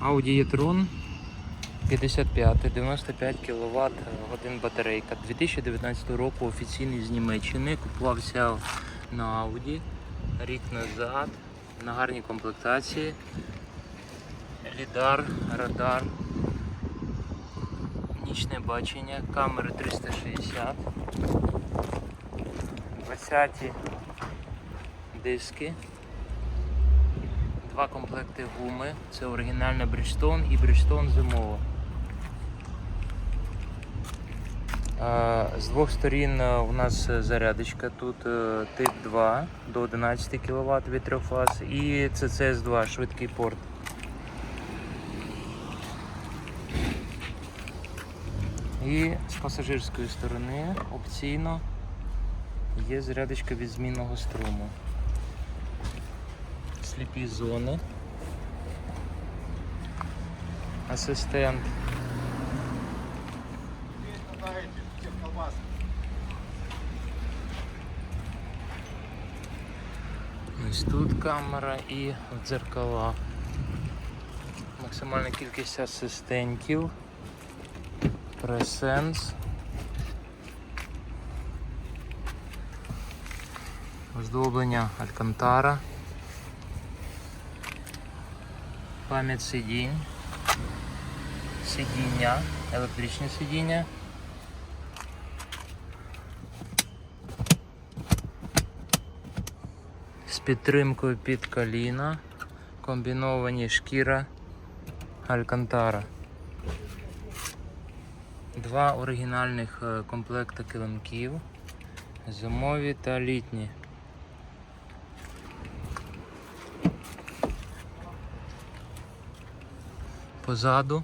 Audi e-tron 55, 95 кВт годин батарейка. 2019 року офіційний з Німеччини. Купувався на Audi рік назад на гарній комплектації. Лідар, радар, нічне бачення, камери 360, 20 диски. Два комплекти гуми. Це оригінальна Bridgestone і Bridgestone зимова. З двох сторін е, у нас е, зарядочка. Тут е, тип 2 до 11 кВт від трьох фаз і CCS 2 швидкий порт. І з пасажирської сторони опційно є зарядочка від змінного струму сліпі зони. Асистент. Ось тут камера і дзеркала. Максимальна кількість асистентів. Пресенс. Оздоблення Алькантара. Пам'ять сидінь, сидіння, електричне сидіння. З підтримкою під коліна, комбіновані шкіра Алькантара. Два оригінальних е, комплекти килимків, зимові та літні. Позаду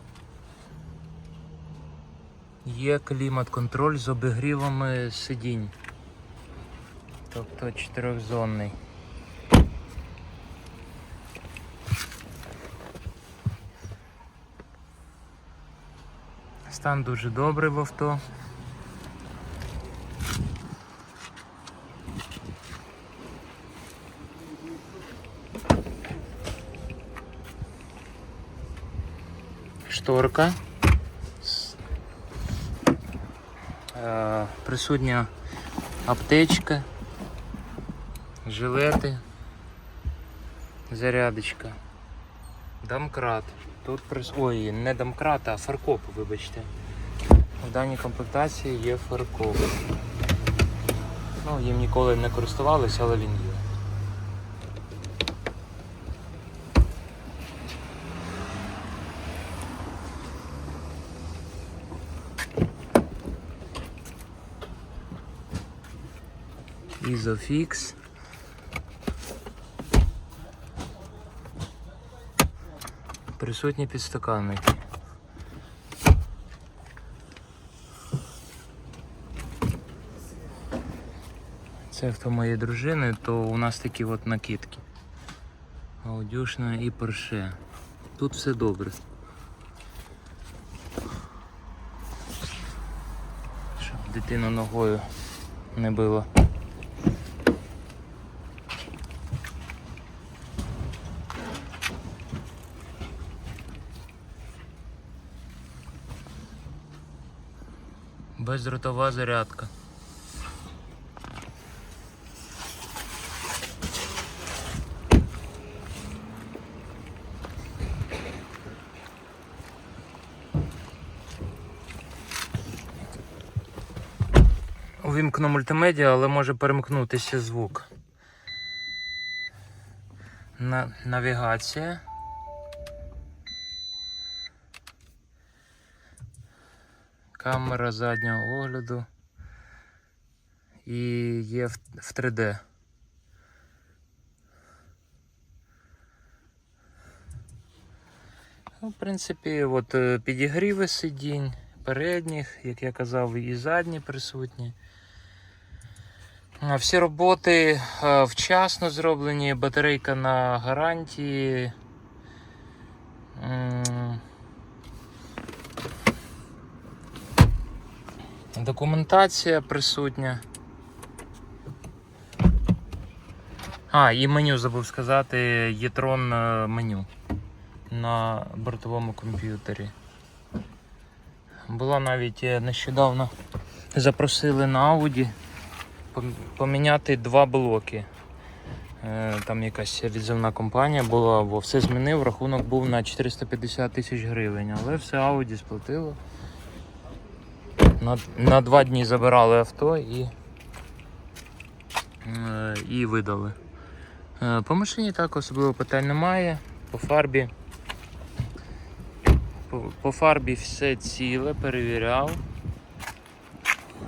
є клімат-контроль з обігрівами сидінь. Тобто чотирьохзонний. Стан дуже добрий в авто. Шторка. Е, Присутня аптечка, жилети, зарядочка, домкрат. Тут прис... Ой, не домкрат, а фаркоп, вибачте. В даній комплектації є фаркоп. Ну, їм ніколи не користувалися, але він є. Ізофікс. Присутні підстаканники. Це авто моєї дружини, то у нас такі от накидки. Аудюшна і Порше. Тут все добре. Щоб дитина ногою не била. Бездротова зарядка. Увімкну мультимедіа, але може перемкнутися звук. На... Навігація. Камера заднього огляду. І є в в 3D. Ну, в принципі, от е, підігріви сидінь, передніх, як я казав, і задні присутні. Всі роботи е, вчасно зроблені, батарейка на гарантії. Документація присутня. А, і меню забув сказати, Єтрон е, меню. на бортовому комп'ютері. Була навіть е, нещодавно запросили на Audi поміняти два блоки. Е, Там якась відзивна компанія була, бо все змінив, рахунок був на 450 тисяч гривень, але все Audi сплатило. На, на два дні забирали авто і, е, і видали. Е, По машині так особливо питань немає. По фарбі. По, по фарбі все ціле, перевіряв.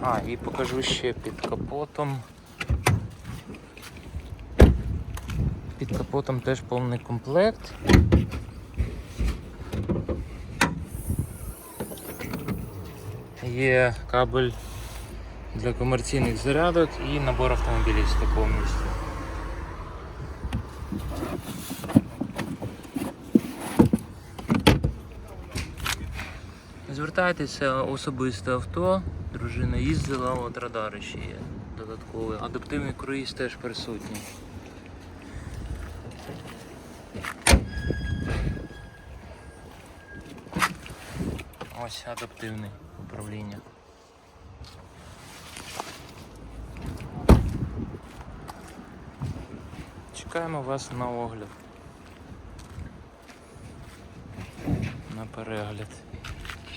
А, і покажу ще під капотом. Під капотом теж повний комплект. Є кабель для комерційних зарядок і набор автомобіліста повністю. Звертайтеся особисте авто, дружина їздила, от радари ще є додатковий. Адаптивний круїз теж присутній. Ось адаптивне управління. Чекаємо вас на огляд. На перегляд.